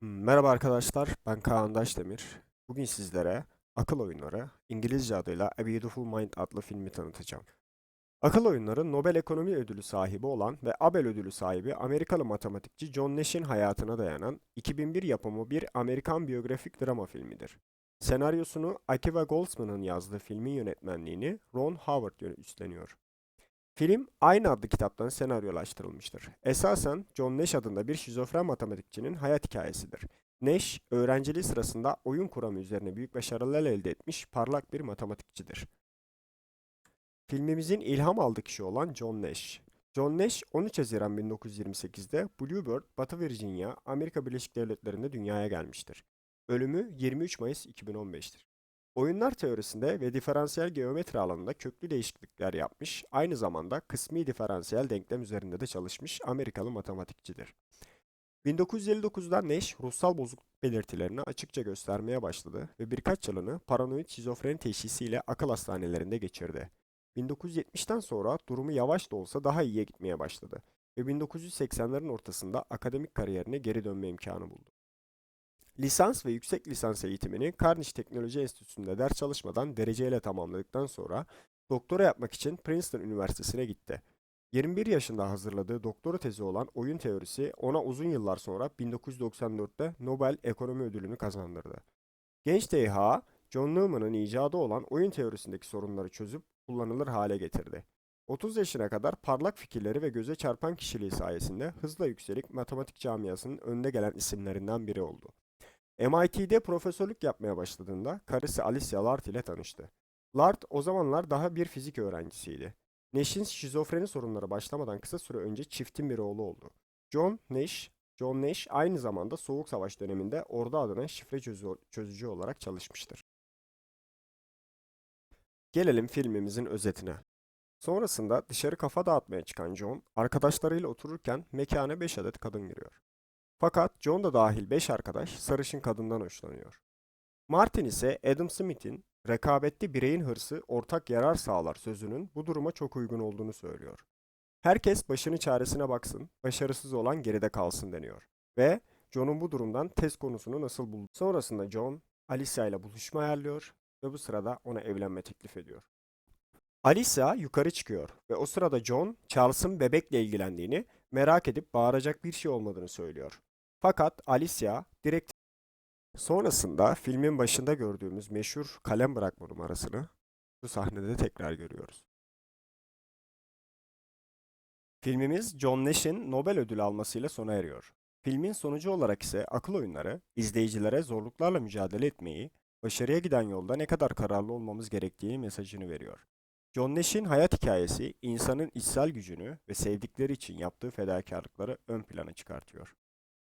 Hmm, Merhaba arkadaşlar, ben Kaan Daşdemir. Bugün sizlere Akıl Oyunları, İngilizce adıyla A Beautiful Mind adlı filmi tanıtacağım. Akıl Oyunları, Nobel Ekonomi Ödülü sahibi olan ve Abel Ödülü sahibi Amerikalı matematikçi John Nash'in hayatına dayanan 2001 yapımı bir Amerikan biyografik drama filmidir. Senaryosunu Akiva Goldsman'ın yazdığı filmin yönetmenliğini Ron Howard üstleniyor. Film aynı adlı kitaptan senaryolaştırılmıştır. Esasen John Nash adında bir şizofren matematikçinin hayat hikayesidir. Nash, öğrenciliği sırasında oyun kuramı üzerine büyük başarılar elde etmiş parlak bir matematikçidir. Filmimizin ilham aldığı kişi olan John Nash. John Nash 13 Haziran 1928'de Bluebird, Batı Virginia, Amerika Birleşik Devletleri'nde dünyaya gelmiştir. Ölümü 23 Mayıs 2015'tir. Oyunlar teorisinde ve diferansiyel geometri alanında köklü değişiklikler yapmış, aynı zamanda kısmi diferansiyel denklem üzerinde de çalışmış Amerikalı matematikçidir. 1959'da Nash ruhsal bozukluk belirtilerini açıkça göstermeye başladı ve birkaç yılını paranoid şizofreni teşhisiyle akıl hastanelerinde geçirdi. 1970'ten sonra durumu yavaş da olsa daha iyiye gitmeye başladı ve 1980'lerin ortasında akademik kariyerine geri dönme imkanı buldu. Lisans ve yüksek lisans eğitimini Carnegie Teknoloji Enstitüsü'nde ders çalışmadan dereceyle tamamladıktan sonra doktora yapmak için Princeton Üniversitesi'ne gitti. 21 yaşında hazırladığı doktora tezi olan oyun teorisi ona uzun yıllar sonra 1994'te Nobel Ekonomi Ödülünü kazandırdı. Genç deha, John Neumann'ın icadı olan oyun teorisindeki sorunları çözüp kullanılır hale getirdi. 30 yaşına kadar parlak fikirleri ve göze çarpan kişiliği sayesinde hızla yükselik matematik camiasının önde gelen isimlerinden biri oldu. MIT'de profesörlük yapmaya başladığında karısı Alicia Lard ile tanıştı. Lard o zamanlar daha bir fizik öğrencisiydi. Nash'in şizofreni sorunları başlamadan kısa süre önce çiftin bir oğlu oldu. John Nash, John Nash aynı zamanda Soğuk Savaş döneminde ordu adına şifre çözü- çözücü olarak çalışmıştır. Gelelim filmimizin özetine. Sonrasında dışarı kafa dağıtmaya çıkan John, arkadaşlarıyla otururken mekana 5 adet kadın giriyor. Fakat John da dahil 5 arkadaş sarışın kadından hoşlanıyor. Martin ise Adam Smith'in rekabetli bireyin hırsı ortak yarar sağlar sözünün bu duruma çok uygun olduğunu söylüyor. Herkes başını çaresine baksın, başarısız olan geride kalsın deniyor. Ve John'un bu durumdan test konusunu nasıl buldu? Sonrasında John, Alicia ile buluşma ayarlıyor ve bu sırada ona evlenme teklif ediyor. Alicia yukarı çıkıyor ve o sırada John, Charles'ın bebekle ilgilendiğini, merak edip bağıracak bir şey olmadığını söylüyor. Fakat Alicia direkt sonrasında filmin başında gördüğümüz meşhur kalem bırakma numarasını bu sahnede tekrar görüyoruz. Filmimiz John Nash'in Nobel ödülü almasıyla sona eriyor. Filmin sonucu olarak ise akıl oyunları izleyicilere zorluklarla mücadele etmeyi, başarıya giden yolda ne kadar kararlı olmamız gerektiği mesajını veriyor. John Nash'in hayat hikayesi insanın içsel gücünü ve sevdikleri için yaptığı fedakarlıkları ön plana çıkartıyor.